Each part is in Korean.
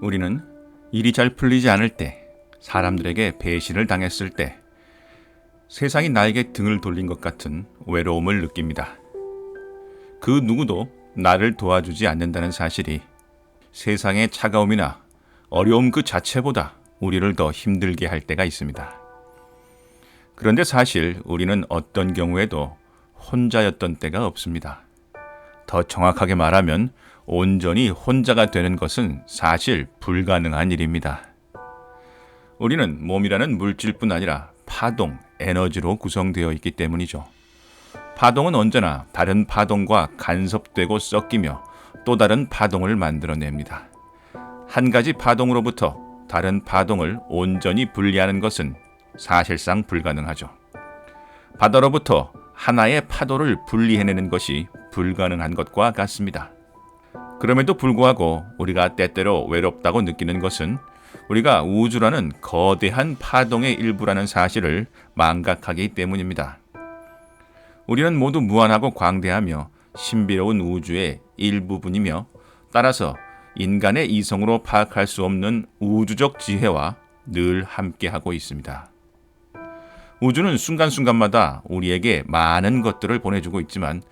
우리는 일이 잘 풀리지 않을 때, 사람들에게 배신을 당했을 때, 세상이 나에게 등을 돌린 것 같은 외로움을 느낍니다. 그 누구도 나를 도와주지 않는다는 사실이 세상의 차가움이나 어려움 그 자체보다 우리를 더 힘들게 할 때가 있습니다. 그런데 사실 우리는 어떤 경우에도 혼자였던 때가 없습니다. 더 정확하게 말하면 온전히 혼자가 되는 것은 사실 불가능한 일입니다. 우리는 몸이라는 물질뿐 아니라 파동, 에너지로 구성되어 있기 때문이죠. 파동은 언제나 다른 파동과 간섭되고 섞이며 또 다른 파동을 만들어냅니다. 한 가지 파동으로부터 다른 파동을 온전히 분리하는 것은 사실상 불가능하죠. 바다로부터 하나의 파도를 분리해내는 것이 불가능한 것과 같습니다. 그럼에도 불구하고 우리가 때때로 외롭다고 느끼는 것은 우리가 우주라는 거대한 파동의 일부라는 사실을 망각하기 때문입니다. 우리는 모두 무한하고 광대하며 신비로운 우주의 일부분이며 따라서 인간의 이성으로 파악할 수 없는 우주적 지혜와 늘 함께하고 있습니다. 우주는 순간순간마다 우리에게 많은 것들을 보내주고 있지만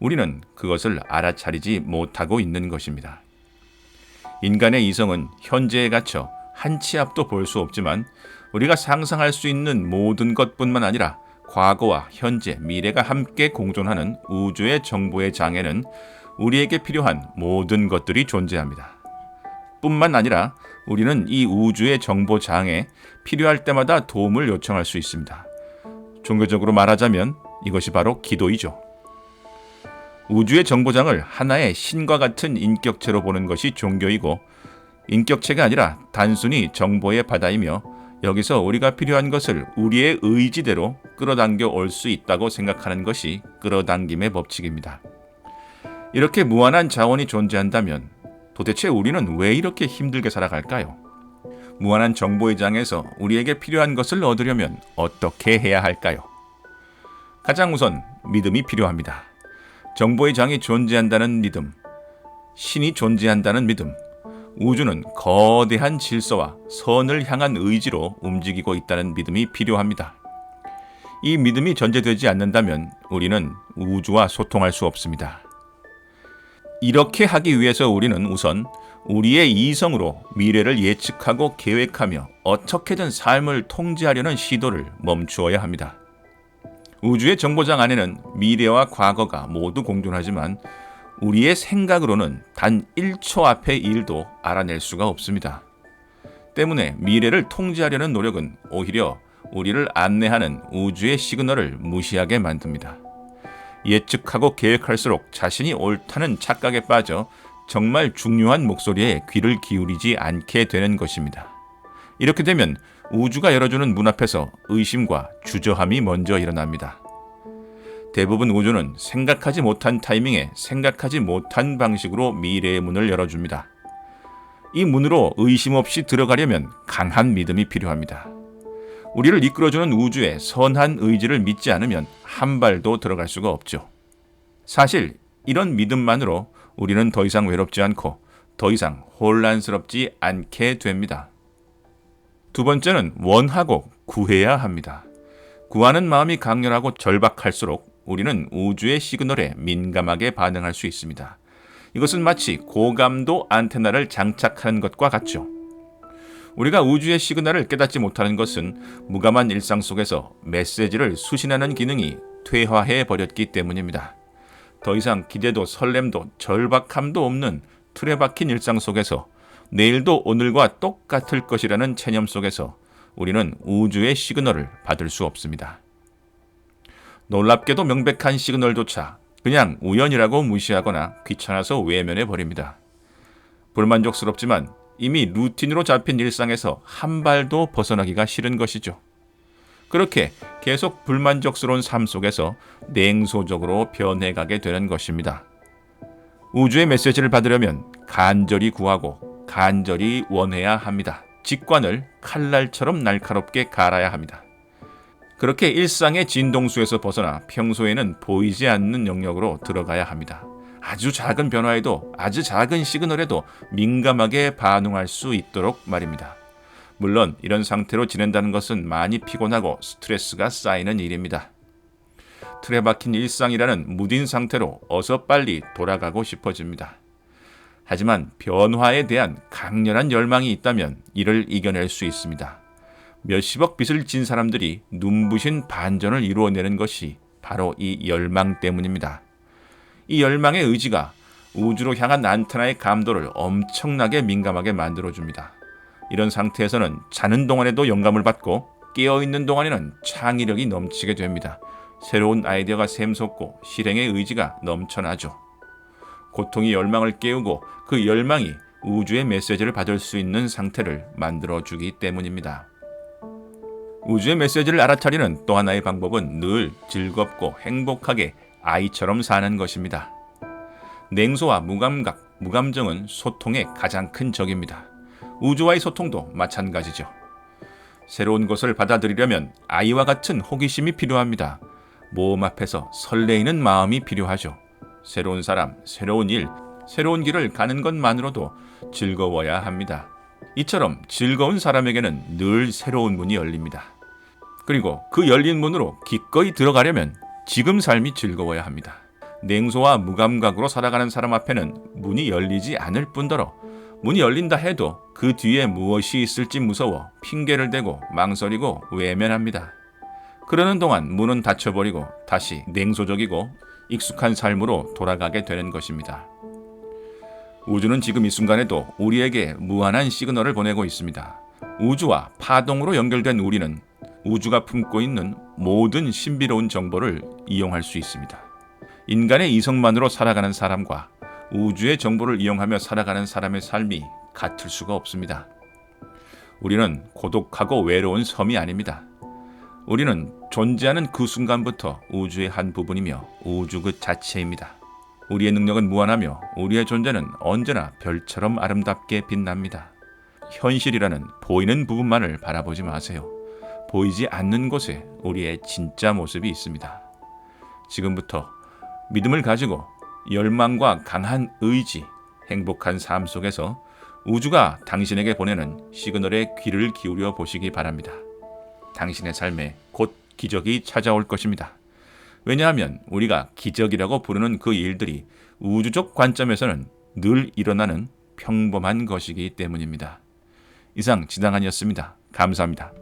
우리는 그것을 알아차리지 못하고 있는 것입니다. 인간의 이성은 현재에 갇혀 한 치 앞도 볼 수 없지만 우리가 상상할 수 있는 모든 것뿐만 아니라 과거와 현재, 미래가 함께 공존하는 우주의 정보의 장에는 우리에게 필요한 모든 것들이 존재합니다. 뿐만 아니라 우리는 이 우주의 정보 장에 필요할 때마다 도움을 요청할 수 있습니다. 종교적으로 말하자면 이것이 바로 기도이죠. 우주의 정보장을 하나의 신과 같은 인격체로 보는 것이 종교이고 인격체가 아니라 단순히 정보의 바다이며 여기서 우리가 필요한 것을 우리의 의지대로 끌어당겨 올 수 있다고 생각하는 것이 끌어당김의 법칙입니다. 이렇게 무한한 자원이 존재한다면 도대체 우리는 왜 이렇게 힘들게 살아갈까요? 무한한 정보의 장에서 우리에게 필요한 것을 얻으려면 어떻게 해야 할까요? 가장 우선 믿음이 필요합니다. 정보의 장이 존재한다는 믿음, 신이 존재한다는 믿음, 우주는 거대한 질서와 선을 향한 의지로 움직이고 있다는 믿음이 필요합니다. 이 믿음이 전제되지 않는다면 우리는 우주와 소통할 수 없습니다. 이렇게 하기 위해서 우리는 우선 우리의 이성으로 미래를 예측하고 계획하며 어떻게든 삶을 통제하려는 시도를 멈추어야 합니다. 우주의 정보장 안에는 미래와 과거가 모두 공존하지만 우리의 생각으로는 단 1초 앞의 일도 알아낼 수가 없습니다. 때문에 미래를 통제하려는 노력은 오히려 우리를 안내하는 우주의 시그널을 무시하게 만듭니다. 예측하고 계획할수록 자신이 옳다는 착각에 빠져 정말 중요한 목소리에 귀를 기울이지 않게 되는 것입니다. 이렇게 되면 우주가 열어주는 문 앞에서 의심과 주저함이 먼저 일어납니다. 대부분 우주는 생각하지 못한 타이밍에 생각하지 못한 방식으로 미래의 문을 열어줍니다. 이 문으로 의심 없이 들어가려면 강한 믿음이 필요합니다. 우리를 이끌어주는 우주의 선한 의지를 믿지 않으면 한 발도 들어갈 수가 없죠. 사실 이런 믿음만으로 우리는 더 이상 외롭지 않고 더 이상 혼란스럽지 않게 됩니다. 두 번째는 원하고 구해야 합니다. 구하는 마음이 강렬하고 절박할수록 우리는 우주의 시그널에 민감하게 반응할 수 있습니다. 이것은 마치 고감도 안테나를 장착하는 것과 같죠. 우리가 우주의 시그널을 깨닫지 못하는 것은 무감한 일상 속에서 메시지를 수신하는 기능이 퇴화해 버렸기 때문입니다. 더 이상 기대도 설렘도 절박함도 없는 틀에 박힌 일상 속에서 내일도 오늘과 똑같을 것이라는 체념 속에서 우리는 우주의 시그널을 받을 수 없습니다. 놀랍게도 명백한 시그널조차 그냥 우연이라고 무시하거나 귀찮아서 외면해 버립니다. 불만족스럽지만 이미 루틴으로 잡힌 일상에서 한 발도 벗어나기가 싫은 것이죠. 그렇게 계속 불만족스러운 삶 속에서 냉소적으로 변해가게 되는 것입니다. 우주의 메시지를 받으려면 간절히 구하고 간절히 원해야 합니다. 직관을 칼날처럼 날카롭게 갈아야 합니다. 그렇게 일상의 진동수에서 벗어나 평소에는 보이지 않는 영역으로 들어가야 합니다. 아주 작은 변화에도 아주 작은 시그널에도 민감하게 반응할 수 있도록 말입니다. 물론 이런 상태로 지낸다는 것은 많이 피곤하고 스트레스가 쌓이는 일입니다. 틀에 박힌 일상이라는 무딘 상태로 어서 빨리 돌아가고 싶어집니다. 하지만 변화에 대한 강렬한 열망이 있다면 이를 이겨낼 수 있습니다. 몇십억 빚을 진 사람들이 눈부신 반전을 이루어내는 것이 바로 이 열망 때문입니다. 이 열망의 의지가 우주로 향한 안테나의 감도를 엄청나게 민감하게 만들어줍니다. 이런 상태에서는 자는 동안에도 영감을 받고 깨어있는 동안에는 창의력이 넘치게 됩니다. 새로운 아이디어가 샘솟고 실행의 의지가 넘쳐나죠. 고통이 열망을 깨우고 그 열망이 우주의 메시지를 받을 수 있는 상태를 만들어 주기 때문입니다. 우주의 메시지를 알아차리는 또 하나의 방법은 늘 즐겁고 행복하게 아이처럼 사는 것입니다. 냉소와 무감각, 무감정은 소통의 가장 큰 적입니다. 우주와의 소통도 마찬가지죠. 새로운 것을 받아들이려면 아이와 같은 호기심이 필요합니다. 모험 앞에서 설레이는 마음이 필요하죠. 새로운 사람, 새로운 일, 새로운 길을 가는 것만으로도 즐거워야 합니다. 이처럼 즐거운 사람에게는 늘 새로운 문이 열립니다. 그리고 그 열린 문으로 기꺼이 들어가려면 지금 삶이 즐거워야 합니다. 냉소와 무감각으로 살아가는 사람 앞에는 문이 열리지 않을 뿐더러 문이 열린다 해도 그 뒤에 무엇이 있을지 무서워 핑계를 대고 망설이고 외면합니다. 그러는 동안 문은 닫혀버리고 다시 냉소적이고 익숙한 삶으로 돌아가게 되는 것입니다. 우주는 지금 이 순간에도 우리에게 무한한 시그널을 보내고 있습니다. 우주와 파동으로 연결된 우리는 우주가 품고 있는 모든 신비로운 정보를 이용할 수 있습니다. 인간의 이성만으로 살아가는 사람과 우주의 정보를 이용하며 살아가는 사람의 삶이 같을 수가 없습니다. 우리는 고독하고 외로운 섬이 아닙니다. 우리는 존재하는 그 순간부터 우주의 한 부분이며 우주 그 자체입니다. 우리의 능력은 무한하며 우리의 존재는 언제나 별처럼 아름답게 빛납니다. 현실이라는 보이는 부분만을 바라보지 마세요. 보이지 않는 곳에 우리의 진짜 모습이 있습니다. 지금부터 믿음을 가지고 열망과 강한 의지, 행복한 삶 속에서 우주가 당신에게 보내는 시그널에 귀를 기울여 보시기 바랍니다. 당신의 삶에 곧 기적이 찾아올 것입니다. 왜냐하면 우리가 기적이라고 부르는 그 일들이 우주적 관점에서는 늘 일어나는 평범한 것이기 때문입니다. 이상 지당한이었습니다. 감사합니다.